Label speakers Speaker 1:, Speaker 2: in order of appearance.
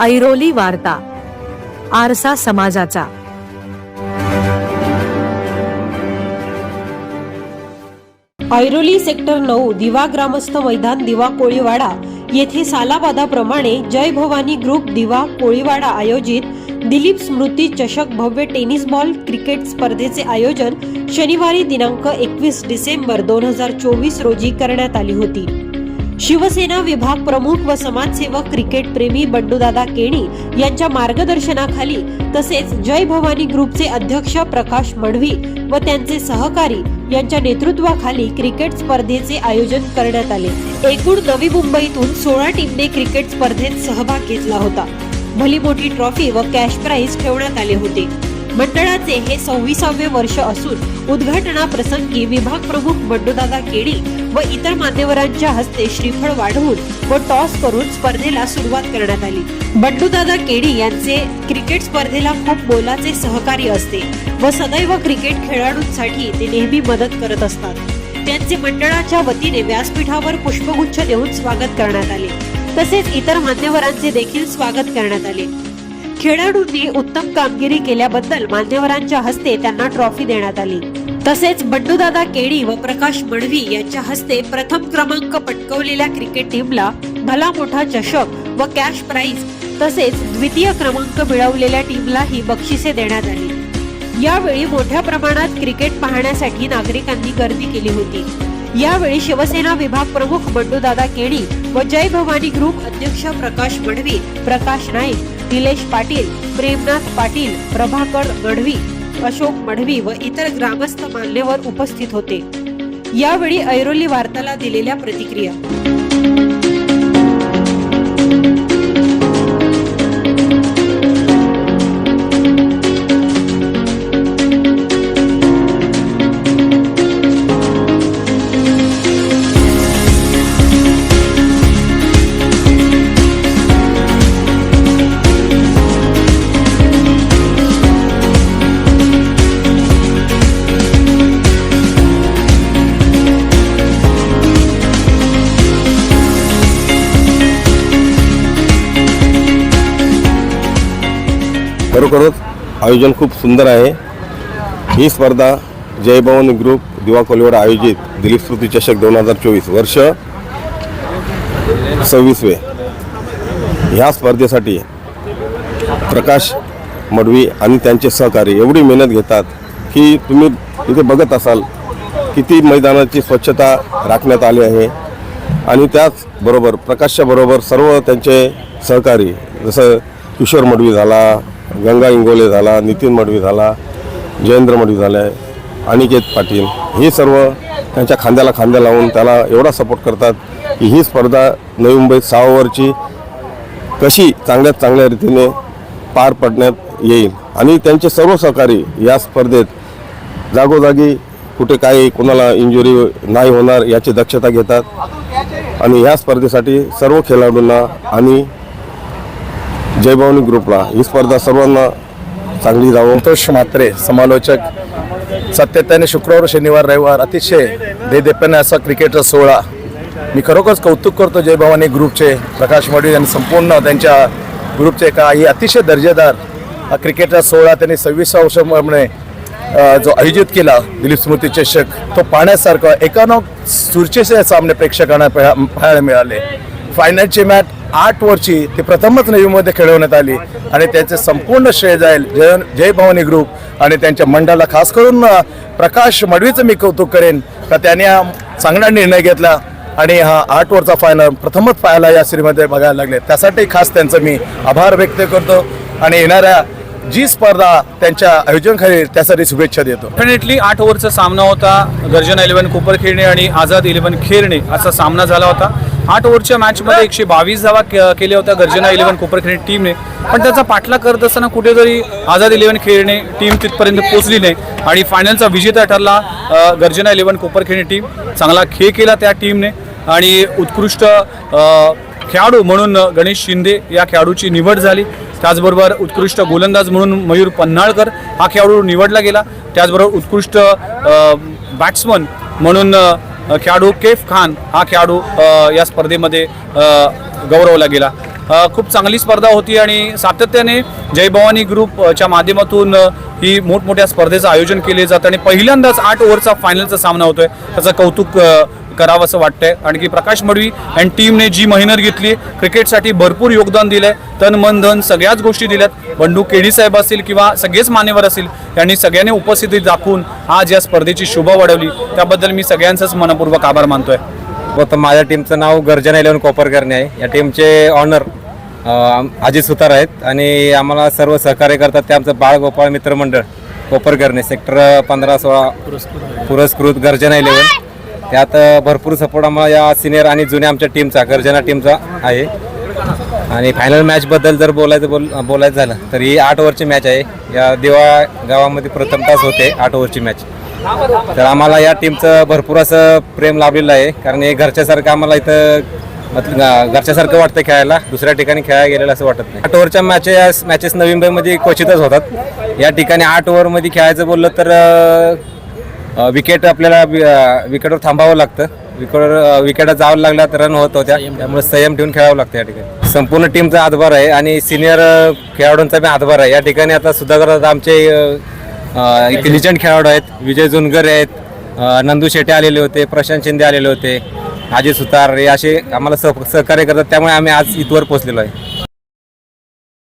Speaker 1: ऐरोली वार्ता आरसा समाजाचा.
Speaker 2: ऐरोली सेक्टर नऊ दिवा ग्रामस्थ मैदान दिवा कोळीवाडा येथे सालाबादाप्रमाणे जय भवानी ग्रुप दिवा कोळीवाडा आयोजित दिलीप स्मृती चषक भव्य टेनिस बॉल क्रिकेट स्पर्धेचे आयोजन शनिवारी दिनांक एकवीस डिसेंबर दोन हजार चोवीस रोजी करण्यात आली होती. शिवसेना विभाग प्रमुख व समाजसेवक क्रिकेट प्रेमी बंडूदादा केणी यांच्या मार्गदर्शनाखाली तसेच जय भवानी ग्रुपचे अध्यक्ष प्रकाश मढवी व त्यांचे सहकारी यांच्या नेतृत्वाखाली क्रिकेट स्पर्धेचे आयोजन करण्यात आले. एकूण नवी मुंबईतून सोळा टीमने क्रिकेट स्पर्धेत सहभाग घेतला होता. भली मोठी ट्रॉफी व कॅश प्राइज ठेवण्यात आले होते. मंडळाचे हे सव्वीसावे वर्ष असून उद्घाटनाप्रसंगी विभाग प्रमुख बंडूदादा केडी व इतर मान्यवरांच्या हस्ते श्रीफळ वाढवून व टॉस करून स्पर्धेला सुरुवात करण्यात आली. बंडूदादा केडी यांचे क्रिकेट स्पर्धेला खूप मोलाचे सहकार्य असते व सदैव क्रिकेट खेळाडूंसाठी ते नेहमी मदत करत असतात. त्यांचे मंडळाच्या वतीने व्यासपीठावर पुष्पगुच्छ देऊन स्वागत करण्यात आले. तसेच इतर मान्यवरांचे देखील स्वागत करण्यात आले. खेळाडूंनी उत्तम कामगिरी केल्याबद्दल मान्यवरांच्या हस्ते त्यांना ट्रॉफी देण्यात आली. तसेच बंडूदादा केडी व प्रकाश मडवी यांच्या हस्ते प्रथम क्रमांक पटकवलेल्या क्रिकेट टीमला भला मोठा चषक व कॅश प्राइज तसेच द्वितीय क्रमांक मिळवलेल्या टीमलाही बक्षिसे देण्यात आली. यावेळी मोठ्या प्रमाणात क्रिकेट पाहण्यासाठी नागरिकांनी गर्दी केली होती. यावेळी शिवसेना विभाग प्रमुख बंडूदादा केणी व जय भवानी ग्रुप अध्यक्ष प्रकाश मडवी प्रकाश नाईक निलेश पाटील प्रेमनाथ पाटील प्रभाकर गढवी अशोक मढवी व इतर ग्रामस्थ मान्यवर उपस्थित होते. यावेळी ऐरोली वार्ताला दिलेल्या प्रतिक्रिया.
Speaker 3: खरोखरच आयोजन खूप सुंदर आहे. ही स्पर्धा जयभवानी ग्रुप दिवा कोलीवाड आयोजित दिलीप स्मृती चषक दोन हजार चोवीस वर्ष सव्वीसवे. ह्या स्पर्धेसाठी प्रकाश मडवी आणि त्यांचे सहकारी एवढी मेहनत घेतात की तुम्ही इथे बघत असाल किती मैदानाची स्वच्छता राखण्यात आली आहे. आणि त्याचबरोबर प्रकाशच्या बरोबर सर्व त्यांचे सहकारी जसं किशोर मडवी झाला गंगा इंगोले झाला नितीन मडवी झाला जयेंद्र मडवी झाले अनिकेत पाटील हे सर्व त्यांच्या खांद्याला खांद्या लावून त्याला एवढा सपोर्ट करतात की ही स्पर्धा नवी मुंबईत सहा ओव्हरची कशी चांगल्यात चांगल्या रीतीने पार पडण्यात येईल. आणि त्यांचे सर्व सहकारी या स्पर्धेत जागोजागी कुठे काही कोणाला इंजुरी नाही होणार याची दक्षता घेतात. आणि या स्पर्धेसाठी सर्व खेळाडूंना आणि जयभवानी ग्रुपला ही स्पर्धा सर्वांना चांगली जावं.
Speaker 4: संतोष म्हात्रे समालोचक. सातत्याने शुक्रवार शनिवार रविवार अतिशय देदेप्याने असा क्रिकेटचा सोहळा. मी खरोखरच कौतुक करतो जय भवानी ग्रुपचे प्रकाश मडवी आणि संपूर्ण त्यांच्या ग्रुपचे का ही अतिशय दर्जेदार हा क्रिकेटचा सोहळा त्यांनी सव्वीसा वर्षामुळे जो आयोजित केला दिलीप स्मृती चषक तो पाहण्यासारखा एकानं सुरचेचे सामने प्रेक्षकांना पाहायला मिळाले. फायनलची मॅच आठ वर्षी ती प्रथमच नेव्हीमध्ये खेळवण्यात आली आणि त्याचे संपूर्ण श्रेय जाईल जय जय भवानी ग्रुप आणि त्यांच्या मंडळाला खास करून प्रकाश मडवीचं मी कौतुक करेन का त्याने हा चांगला निर्णय घेतला आणि हा आठ वरचा फायनल प्रथमच पाहायला या सिरीमध्ये बघायला लागले. त्यासाठी खास त्यांचं मी आभार व्यक्त करतो आणि येणाऱ्या जी स्पर्धा त्यांच्या आयोजनाखाली त्यासाठी शुभेच्छा देतो.
Speaker 5: डेफिनेटली आठ ओव्हरचा सामना होता. गर्जन इलेव्हन कोपर खेळणे आणि आझाद इलेव्हन खेळणे असा सामना झाला होता. आठ ओव्हरच्या मॅचमध्ये एकशे बावीस धावा के- केल्या होत्या गर्जना इलेव्हन कोपर टीमने. पण त्याचा पाठला करत असताना कुठेतरी आझाद इलेव्हन खेळणे टीम तिथपर्यंत पोहोचली नाही. आणि फायनलचा विजेता ठरला अ, गर्जना इलेव्हन कोपर खेळणे टीम. चांगला खेळ केला त्या टीमने. आणि उत्कृष्ट अ, खेळाडू म्हणून गणेश शिंदे या खेळाडूची निवड झाली. त्याचबरोबर उत्कृष्ट गोलंदाज म्हणून मयूर पन्हाळकर हा खेळाडू निवडला गेला. त्याचबरोबर उत्कृष्ट बॅट्समन म्हणून अ, खेळाडू केफ खान हा खेळाडू या स्पर्धेमध्ये गौरवला गेला. खूप चांगली स्पर्धा होती आणि सातत्याने जय भवानी ग्रुपच्या माध्यमातून ही मोठमोठ्या स्पर्धेचं आयोजन केले जातं आणि पहिल्यांदाच आठ ओव्हरचा फायनलचा सामना होतोय. त्याचं कौतुक करावं असं वाटतंय. आणि की प्रकाश मडवी आणि टीमने जी मेहनत घेतली क्रिकेटसाठी भरपूर योगदान दिलंय. तन मन धन सगळ्याच गोष्टी दिल्यात. बंडू केडी साहेब असतील किंवा सगळेच मान्यवर असतील यांनी सगळ्यांनी उपस्थिती दाखवून आज या स्पर्धेची शोभा वाढवली. त्याबद्दल मी सगळ्यांचाच मनपूर्वक आभार मानतोय.
Speaker 6: तर माझ्या टीमचं नाव गर्जना इलेवन कोपरकरणे आहे. या टीमचे ऑनर अजित सुतार आहेत आणि आम्हाला सर्व सहकार्य करतात. ते आमचं बाळ गोपाळ मित्रमंडळ कोपरकरणे सेक्टर पंधरा सोळा पुरस्कृत गर्जना इलेवन त्यात भरपूर सपोर्ट आम्हाला या सिनियर आणि जुन्या आमच्या टीमचा गर्जना टीमचा आहे. आणि फायनल मॅचबद्दल जर बोलायचं बोल बोलायचं झालं तर ही आठ ओव्हरची मॅच आहे. या देवा गावामध्ये प्रथम तास होते आठ ओव्हरची मॅच तर आम्हाला या टीमचं भरपूर असं प्रेम लाभलेलं आहे कारण हे घरच्यासारखं आम्हाला इथं घरच्यासारखं वाटतं खेळायला. दुसऱ्या ठिकाणी खेळायला गेलेलं असं वाटत नाही. आठ ओव्हरच्या मॅचेस मॅचेस नोव्हेंबरमध्ये क्वचितच होतात. या ठिकाणी आठ ओव्हरमध्ये खेळायचं बोललं तर विकेट आपल्याला विकेटवर थांबावं लागतं. विकेटवर विकेट जावं लागला तर रन होत होत्या. त्यामुळे संयम ठेवून खेळावं लागतं या ठिकाणी. संपूर्ण टीमचा हातभार आहे आणि सिनियर खेळाडूंचा पण हातभार आहे. या ठिकाणी आता सुधाकर आमचे एक लिजंड खेळाडू आहेत. विजय जुनगर आहेत. नंदू शेटे आलेले होते. प्रशांत शिंदे आलेले होते. अजय सुतार हे असे आम्हाला सह सहकार्य करतात. त्यामुळे आम्ही आज इथवर पोहोचलेलो आहे.